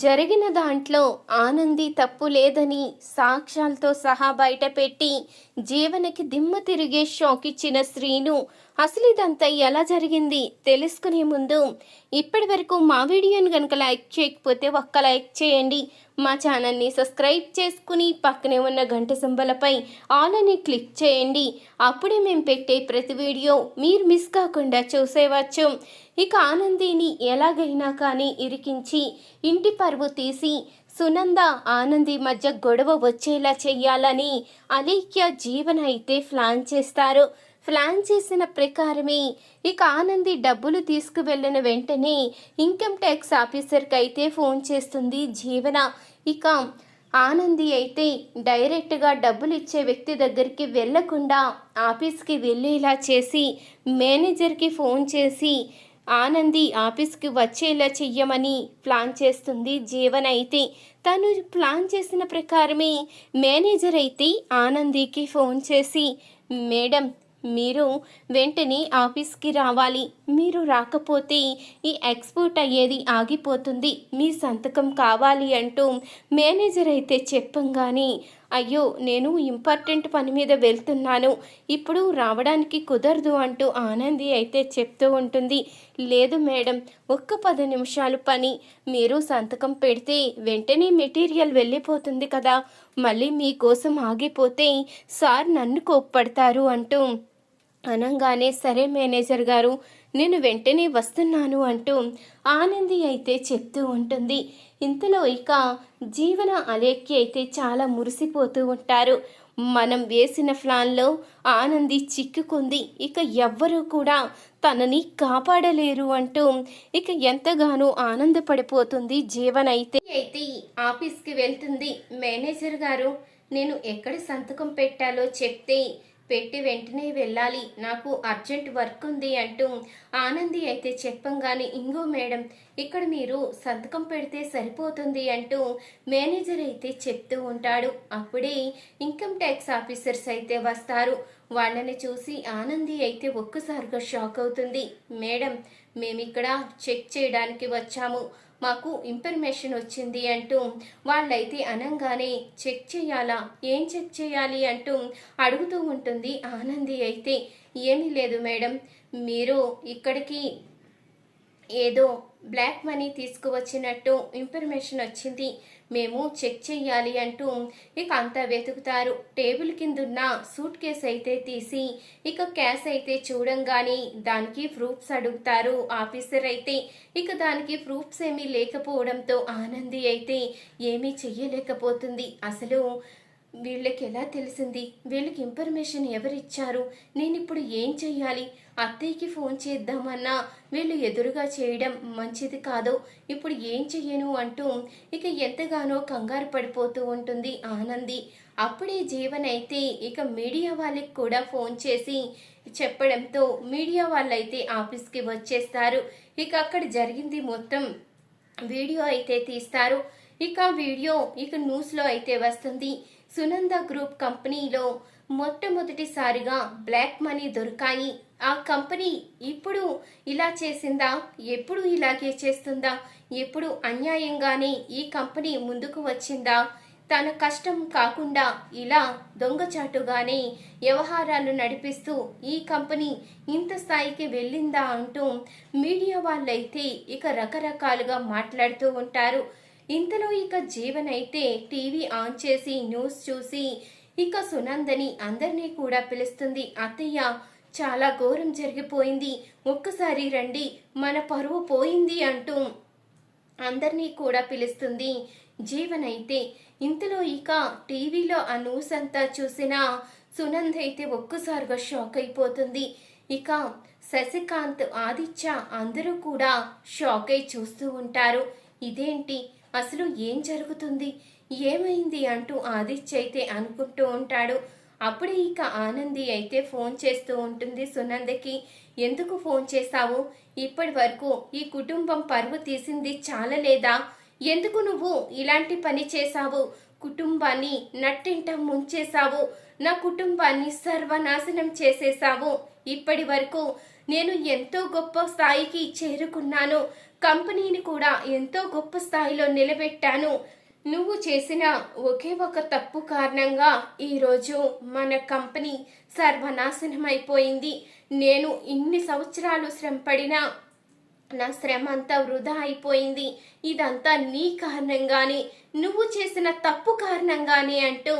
జరిగిన దాంట్లో ఆనంది తప్పు లేదని సాక్ష్యాలతో సహా బయటపెట్టి జీవనకి దిమ్మ తిరిగే షాక్ ఇచ్చిన శ్రీను అసలు ఇదంతా ఎలా జరిగింది తెలుసుకునే ముందు ఇప్పటి వరకు మా వీడియోని కనుక లైక్ చేయకపోతే ఒక్క లైక్ చేయండి. మా ఛానల్ని సబ్స్క్రైబ్ చేసుకుని పక్కనే ఉన్న గంట సింబలపై ఆల్ అని క్లిక్ చేయండి. అప్పుడే మేము పెట్టే ప్రతి వీడియో మీరు మిస్ కాకుండా చూసేవచ్చు. ఇక ఆనందిని ఎలాగైనా కానీ ఇరికించి ఇంటి పరువు తీసి సునంద ఆనంది మధ్య గొడవ వచ్చేలా చెయ్యాలని అలీఖ్య జీవన అయితే ప్లాన్ చేస్తారు. ప్లాన్ చేసిన ప్రకారమే ఇక ఆనంది డబ్బులు తీసుకువెళ్ళిన వెంటనే ఇన్కమ్ ట్యాక్స్ ఆఫీసర్కి అయితే ఫోన్ చేస్తుంది జీవన. ఇక ఆనంది అయితే డైరెక్ట్గా డబ్బులు ఇచ్చే వ్యక్తి దగ్గరికి వెళ్ళకుండా ఆఫీస్కి వెళ్ళేలా చేసి మేనేజర్కి ఫోన్ చేసి ఆనంది ఆఫీస్కి వచ్చేలా చెయ్యమని ప్లాన్ చేస్తుంది జీవన్ అయితే. తను ప్లాన్ చేసిన ప్రకారమే మేనేజర్ అయితే ఆనందికి ఫోన్ చేసి మేడం మీరు వెంటనే ఆఫీస్కి రావాలి. మీరు రాకపోతే ఈ ఎక్స్పోర్ట్ అయ్యేది ఆగిపోతుంది. మీ సంతకం కావాలి అంటూ మేనేజర్ అయితే చెప్పంగానే అయ్యో నేను ఇంపార్టెంట్ పని మీద వెళ్తున్నాను. ఇప్పుడు రావడానికి కుదరదు అంటూ ఆనంది అయితే చెప్తూ ఉంటుంది. లేదు మేడం ఒక్క పది నిమిషాలు పని. మీరు సంతకం పెడితే వెంటనే మెటీరియల్ వెళ్ళిపోతుంది కదా. మళ్ళీ మీకోసం ఆగిపోతే సార్ నన్ను కోప్పడతారు అంటూ అనగానే సరే మేనేజర్ గారు నేను వెంటనే వస్తున్నాను అంటూ ఆనంది అయితే చెప్తూ ఉంటుంది. ఇంతలో ఇక జీవన అలేఖ్య అయితే చాలా మురిసిపోతూ ఉంటారు. మనం వేసిన ప్లాన్లో ఆనంది చిక్కుకుంది. ఇక ఎవ్వరూ కూడా తనని కాపాడలేరు అంటూ ఇక ఎంతగానో ఆనందపడిపోతుంది జీవన అయితే. అయితే ఆఫీస్కి వెళ్తుంది. మేనేజర్ గారు నేను ఎక్కడ సంతకం పెట్టాలో చెప్తే పెట్టి వెంటనే వెళ్ళాలి. నాకు అర్జెంట్ వర్క్ ఉంది అంటూ ఆనంది అయితే చెప్పంగానే ఇంగో మేడం ఇక్కడ మీరు సంతకం పెడితే సరిపోతుంది అంటూ మేనేజర్ అయితే చెప్తూ ఉంటాడు. అప్పుడే ఇన్కమ్ ట్యాక్స్ ఆఫీసర్స్ అయితే వస్తారు. వాళ్ళని చూసి ఆనంది అయితే ఒక్కసారిగా షాక్ అవుతుంది. మేడం మేమిక్కడ చెక్ చేయడానికి వచ్చాము. మాకు ఇన్ఫర్మేషన్ వచ్చింది అంటూ వాళ్ళైతే అనంగానే చెక్ చేయాలా? ఏం చెక్ చేయాలి అంటూ అడుగుతూ ఉంటుంది ఆనంది అయితే. ఏమీ లేదు మేడం మీరు ఇక్కడికి ఏదో బ్లాక్ మనీ తీసుకువచ్చినట్టు ఇన్ఫర్మేషన్ వచ్చింది. మేము చెక్ చెయ్యాలి అంటూ ఇక అంతా వెతుకుతారు. టేబుల్ కిందున్న సూట్ కేస్ అయితే తీసి ఇక క్యాష్ అయితే చూడంగానే దానికి ప్రూఫ్స్ అడుగుతారు ఆఫీసర్ అయితే. ఇక దానికి ప్రూఫ్స్ ఏమీ లేకపోవడంతో ఆనంది అయితే ఏమీ చెయ్యలేకపోతుంది. అసలు వీళ్ళకి ఎలా తెలిసింది? వీళ్ళకి ఇన్ఫర్మేషన్ ఎవరిచ్చారు? నేను ఇప్పుడు ఏం చెయ్యాలి? అత్తయ్యకి ఫోన్ చేద్దామన్నా వీళ్ళు ఎదురుగా చేయడం మంచిది కాదు. ఇప్పుడు ఏం చెయ్యను అంటూ ఇక ఎంతగానో కంగారు పడిపోతూ ఉంటుంది ఆనంది. అప్పుడే జీవన్ అయితే ఇక మీడియా వాళ్ళకి కూడా ఫోన్ చేసి చెప్పడంతో మీడియా వాళ్ళైతే ఆఫీస్కి వచ్చేస్తారు. ఇక అక్కడ జరిగింది మొత్తం వీడియో అయితే తీస్తారు. ఇక వీడియో ఇక న్యూస్లో అయితే వస్తుంది. సునంద గ్రూప్ కంపెనీలో మొట్టమొదటిసారిగా బ్లాక్ మనీ దొరికాయి. ఆ కంపెనీ ఇప్పుడు ఇలా చేసిందా? ఎప్పుడు ఇలాగే చేస్తుందా? ఎప్పుడు అన్యాయంగానే ఈ కంపెనీ ముందుకు వచ్చిందా? తన కష్టం కాకుండా ఇలా దొంగచాటుగానే వ్యవహారాలు నడిపిస్తూ ఈ కంపెనీ ఇంత స్థాయికి వెళ్ళిందా అంటూ మీడియా వాళ్ళైతే ఇక రకరకాలుగా మాట్లాడుతూ ఉంటారు. ఇంతలో ఇక జీవన్ అయితే టీవీ ఆన్ చేసి న్యూస్ చూసి ఇక సునందని అందరినీ కూడా పిలుస్తుంది. అత్తయ్య చాలా ఘోరం జరిగిపోయింది. ఒక్కసారి రండి మన పరువు పోయింది అంటూ అందరినీ కూడా పిలుస్తుంది. జీవన్ అయితే ఇంతలో ఇక టీవీలో ఆ న్యూస్ అంతా చూసిన సునంద్ అయితే ఒక్కసారిగా షాక్ అయిపోతుంది. ఇక శశికాంత్ ఆదిత్య అందరూ కూడా షాక్ అయి చూస్తూ ఉంటారు. ఇదేంటి? అసలు ఏం జరుగుతుంది? ఏమైంది అంటూ ఆదిత్య అయితే అనుకుంటూ ఉంటాడు. అప్పుడే ఇక ఆనంది అయితే ఫోన్ చేస్తూ ఉంటుంది సునందకి. ఎందుకు ఫోన్ చేశావు? ఇప్పటి వరకు ఈ కుటుంబం పరువు తీసింది చాలలేదా? ఎందుకు నువ్వు ఇలాంటి పని చేశావు? కుటుంబాన్ని నట్టింట ముంచేశావు. నా కుటుంబాన్ని సర్వనాశనం చేసేశావు. ఇప్పటి వరకు నేను ఎంతో గొప్ప స్థాయికి చేరుకున్నాను. కంపెనీని కూడా ఎంతో గొప్ప స్థాయిలో నిలబెట్టాను. నువ్వు చేసిన ఒకే ఒక తప్పు కారణంగా ఈరోజు మన కంపెనీ సర్వనాశనం అయిపోయింది నేను ఇన్ని సంవత్సరాలు శ్రమపడినా నా శ్రమ అంతా వృధా అయిపోయింది. ఇదంతా నీ కారణంగానే. నువ్వు చేసిన తప్పు కారణంగానే అంటూ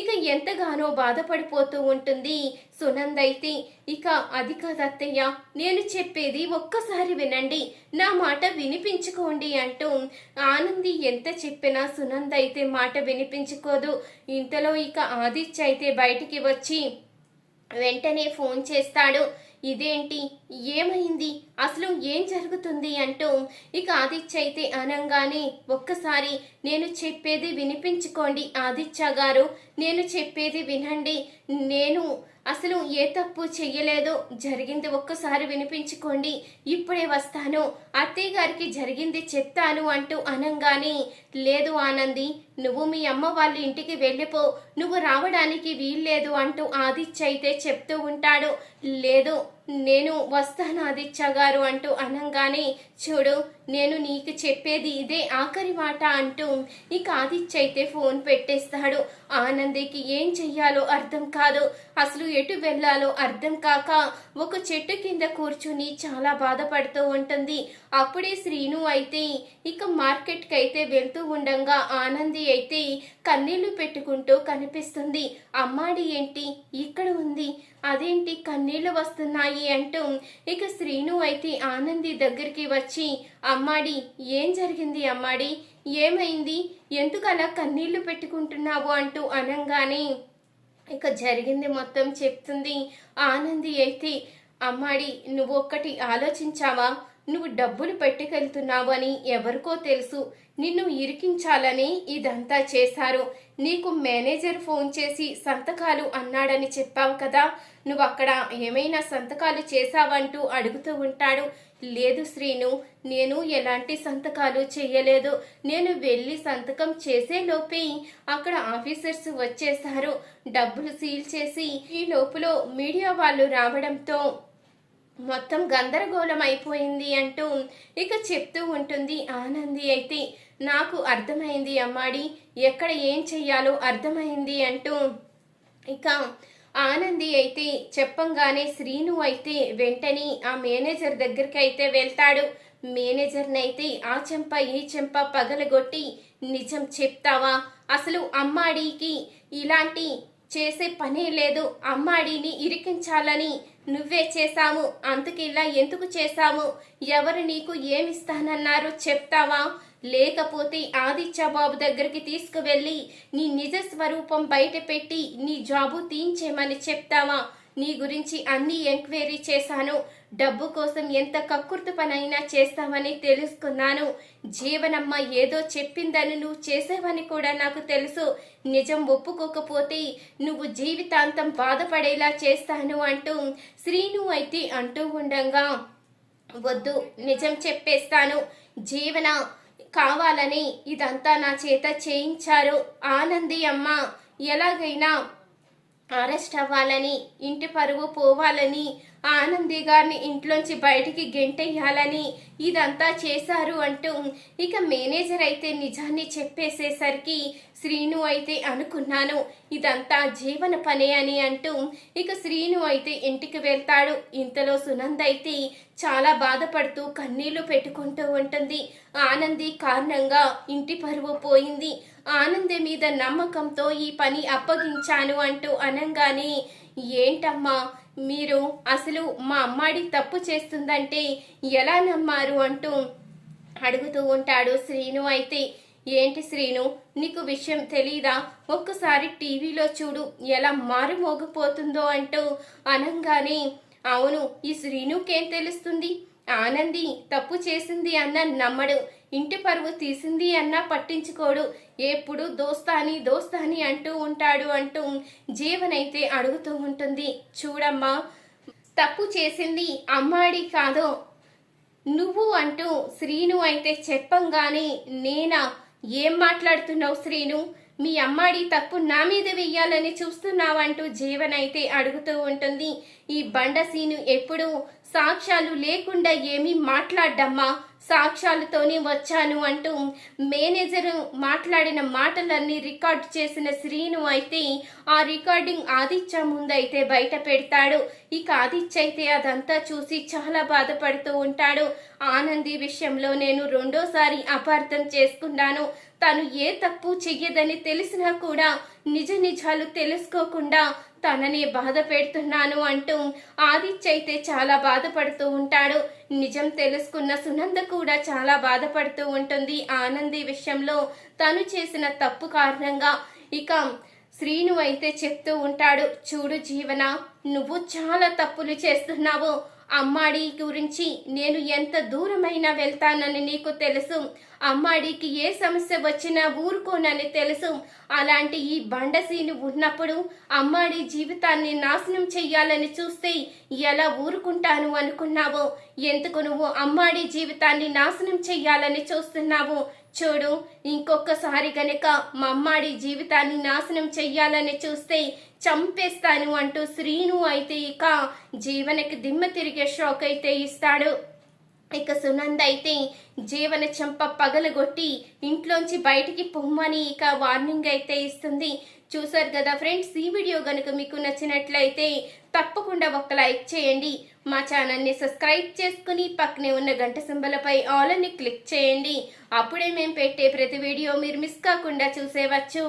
ఇక ఎంతగానో బాధపడిపోతూ ఉంటుంది సునంద్ అయితే. ఇక అది కాదత్తయ్య నేను చెప్పేది ఒక్కసారి వినండి. నా మాట వినిపించుకోండి అంటూ ఆనంది ఎంత చెప్పినా సునంద్ అయితే మాట వినిపించుకోదు. ఇంతలో ఇక ఆదిత్య అయితే బయటికి వచ్చి వెంటనే ఫోన్ చేస్తాడు. ఇదేంటి? ఏమైంది? అసలు ఏం జరుగుతుంది అంటూ ఇక ఆదిత్య అయితే అనంగానే ఒక్కసారి నేను చెప్పేది వినిపించుకోండి ఆదిత్య గారు. నేను చెప్పేది వినండి. నేను అసలు ఏ తప్పు చెయ్యలేదు జరిగింది ఒక్కసారి వినిపించుకోండి. ఇప్పుడే వస్తాను. అత్తయ్య గారికి జరిగింది చెప్తాను అంటూ అనంగానే లేదు ఆనంది నువ్వు మీ అమ్మ వాళ్ళ ఇంటికి వెళ్ళిపో. నువ్వు రావడానికి వీల్లేదు అంటూ ఆదిత్య అయితే చెప్తూ ఉంటాడు. లేదు నేను వస్తాను ఆదిత్య గారు అంటూ అనంగానే చూడు నేను నీకు చెప్పేది ఇదే ఆఖరి మాట అంటూ ఇక ఆదిత్య అయితే ఫోన్ పెట్టేస్తాడు. ఆనందికి ఏం చెయ్యాలో అర్థం కాదు. అసలు ఎటు వెళ్ళాలో అర్థం కాక ఒక చెట్టు కింద కూర్చుని చాలా బాధపడుతూ ఉంటుంది. అప్పుడే శ్రీను అయితే ఇక మార్కెట్కి అయితే వెళ్తూ ఉండంగా ఆనంది అయితే కన్నీళ్ళు పెట్టుకుంటూ కనిపిస్తుంది. అమ్మాడి ఏంటి? ఇక్కడ ఉంది. అదేంటి కన్నీళ్ళు వస్తున్నాయి అంటూ ఇక శ్రీను అయితే ఆనంది దగ్గరికి వచ్చి అమ్మాడి ఏం జరిగింది అమ్మాడి? ఏమైంది? ఎందుకలా కన్నీళ్ళు పెట్టుకుంటున్నావు? అంటూ అనంగానే ఇక జరిగింది మొత్తం చెప్తుంది ఆనంది అయితే. అమ్మాడి నువ్వు ఒక్కటి ఆలోచించావా? నువ్వు డబ్బులు పెట్టుకెళ్తున్నావు అని ఎవరికో తెలుసు. నిన్ను ఇరికించాలని ఇదంతా చేశారు. నీకు మేనేజర్ ఫోన్ చేసి సంతకాలు అన్నాడని చెప్పావు కదా. నువ్వు అక్కడ ఏమైనా సంతకాలు చేశావంటూ అడుగుతూ ఉంటాడు. లేదు శ్రీను నేను ఎలాంటి సంతకాలు చేయలేదు. నేను వెళ్ళి సంతకం చేసే లోపే అక్కడ ఆఫీసర్స్ వచ్చేసారు డబ్బులు సీల్ చేసి ఈ లోపల మీడియా వాళ్ళు రావడంతో మొత్తం గందరగోళం అయిపోయింది అంటూ ఇక చెప్తూ ఉంటుంది ఆనంది అయితే. నాకు అర్థమైంది అమ్మాడి ఎక్కడ ఏం చెయ్యాలో అర్థమైంది అంటూ ఇక ఆనంది అయితే చెప్పంగానే శ్రీను అయితే వెంటనే ఆ మేనేజర్ దగ్గరికి అయితే వెళ్తాడు. మేనేజర్ని అయితే ఆ చెంప ఈ చెంప పగలగొట్టి నిజం చెప్తావా? అసలు అమ్మాడికి ఇలాంటి చేసే పనే లేదు. అమ్మాడిని ఇరికించాలని నువ్వే చేశాము అంతకిలా ఎందుకు చేశాము ఎవరు నీకు ఏమిస్తానన్నారు చెప్తావా? లేకపోతే ఆదిత్య బాబు దగ్గరికి తీసుకువెళ్ళి నీ నిజ స్వరూపం బయట పెట్టి నీ జాబు తీయించేమని చెప్తావా? నీ గురించి అన్ని ఎంక్వైరీ చేశాను. డబ్బు కోసం ఎంత కక్కుర్తి పనైనా చేస్తామని తెలుసుకున్నాను. జీవనమ్మ ఏదో చెప్పిందని నువ్వు చేసేవని కూడా నాకు తెలుసు. నిజం ఒప్పుకోకపోతే నువ్వు జీవితాంతం బాధపడేలా చేస్తాను అంటూ శ్రీను అయితే అంటూ ఉండంగా వద్దు నిజం చెప్పేస్తాను. జీవన కావాలని ఇదంతా నా చేత చేయించారు. ఆనంది అమ్మ ఎలాగైనా అరెస్ట్ అవ్వాలని ఇంటి పరువు పోవాలని ఆనంది గారిని ఇంట్లోంచి బయటికి గెంటేయాలని ఇదంతా చేశారు అంటూ ఇక మేనేజర్ అయితే నిజాన్ని చెప్పేసేసరికి శ్రీను అయితే అనుకున్నాను. ఇదంతా జీవన పనే అని అంటూ ఇక శ్రీను అయితే ఇంటికి వెళ్తాడు. ఇంతలో సునంద అయితే చాలా బాధపడుతూ కన్నీళ్ళు పెట్టుకుంటూ ఉంటుంది. ఆనంది కారణంగా ఇంటి పరువు పోయింది. ఆనంది మీద నమ్మకంతో ఈ పని అప్పగించాను అంటూ అనంగానే ఏంటమ్మా మీరు అసలు మా అమ్మాడి తప్పు చేస్తుందంటే ఎలా నమ్మారు అంటూ అడుగుతూ ఉంటాడు శ్రీను. అయితే ఏంటి శ్రీను నీకు విషయం తెలీదా? ఒక్కసారి టీవీలో చూడు ఎలా మారుమోగిపోతుందో అంటూ అనంగానే అవును ఈ శ్రీనుకేం తెలుస్తుంది? ఆనంది తప్పు చేసింది అన్న నమ్మడు. ఇంటి పరువు తీసింది అన్నా పట్టించుకోడు. ఎప్పుడు దోస్తాని దోస్తాని అంటూ ఉంటాడు అంటూ జీవనైతే అడుగుతూ ఉంటుంది. చూడమ్మా తప్పు చేసింది అమ్మాడి కాదో. నువ్వు అంటూ శ్రీను అయితే చెప్పంగానే నేనా ఏం మాట్లాడుతున్నావు శ్రీను? మీ అమ్మాడి తప్పు నా మీద వెయ్యాలని చూస్తున్నావంటూ జీవన్ అయితే అడుగుతూ ఉంటుంది. ఈ బండ సీను ఎప్పుడు సాక్ష్యాలు లేకుండా ఏమీ మాట్లాడ్డమ్మా. సాక్ష్యాలతోనే వచ్చాను అంటూ మేనేజర్ మాట్లాడిన మాటలన్నీ రికార్డ్ చేసిన శ్రీను అయితే ఆ రికార్డింగ్ ఆదిత్య ముందైతే బయట పెడతాడు. ఇక ఆదిత్య అయితే అదంతా చూసి చాలా బాధపడుతూ ఉంటాడు. ఆనంది విషయంలో నేను రెండోసారి అపార్థం చేసుకున్నాను. తను ఏ తప్పు చెయ్యదని తెలిసినా కూడా నిజ నిజాలు తెలుసుకోకుండా తనని బాధ పెడుతున్నాను అంటూ ఆదిత్య అయితే చాలా బాధపడుతూ ఉంటాడు. నిజం తెలుసుకున్న సునంద కూడా చాలా బాధపడుతూ ఉంటుంది. ఆనంది విషయంలో తను చేసిన తప్పు కారణంగా ఇక శ్రీను అయితే చెప్తూ ఉంటాడు చూడు జీవన నువ్వు చాలా తప్పులు చేస్తున్నావు. అమ్మాడి గురించి నేను ఎంత దూరమైనా వెళ్తానని నీకు తెలుసు. అమ్మాడికి ఏ సమస్య వచ్చినా ఊరుకోనని తెలుసు. అలాంటి ఈ బండసీను ఉన్నప్పుడు అమ్మాడి జీవితాన్ని నాశనం చెయ్యాలని చూస్తే ఎలా ఊరుకుంటాను అనుకున్నావో? ఎందుకు నువ్వు అమ్మాడి జీవితాన్ని నాశనం చెయ్యాలని చూస్తున్నావు? చూడు ఇంకొకసారి గనక మా అమ్మాడి జీవితాన్ని నాశనం చెయ్యాలని చూస్తే చంపేస్తాను అంటూ శ్రీను అయితే ఇక జీవనకి దిమ్మ తిరిగే షాక్ అయితే ఇస్తాడు. ఇక సునంద అయితే జీవన చెంప పగలగొట్టి ఇంట్లోంచి బయటికి పొమ్మని ఇక వార్నింగ్ అయితే ఇస్తుంది. చూసారు కదా ఫ్రెండ్స్ ఈ వీడియో కనుక మీకు నచ్చినట్లయితే తప్పకుండా ఒక లైక్ చేయండి. మా ఛానల్ని సబ్స్క్రైబ్ చేసుకుని పక్కనే ఉన్న గంట సింబలపై ఆల్ అని క్లిక్ చేయండి. అప్పుడే మేము పెట్టే ప్రతి వీడియో మీరు మిస్ కాకుండా చూసేవచ్చు.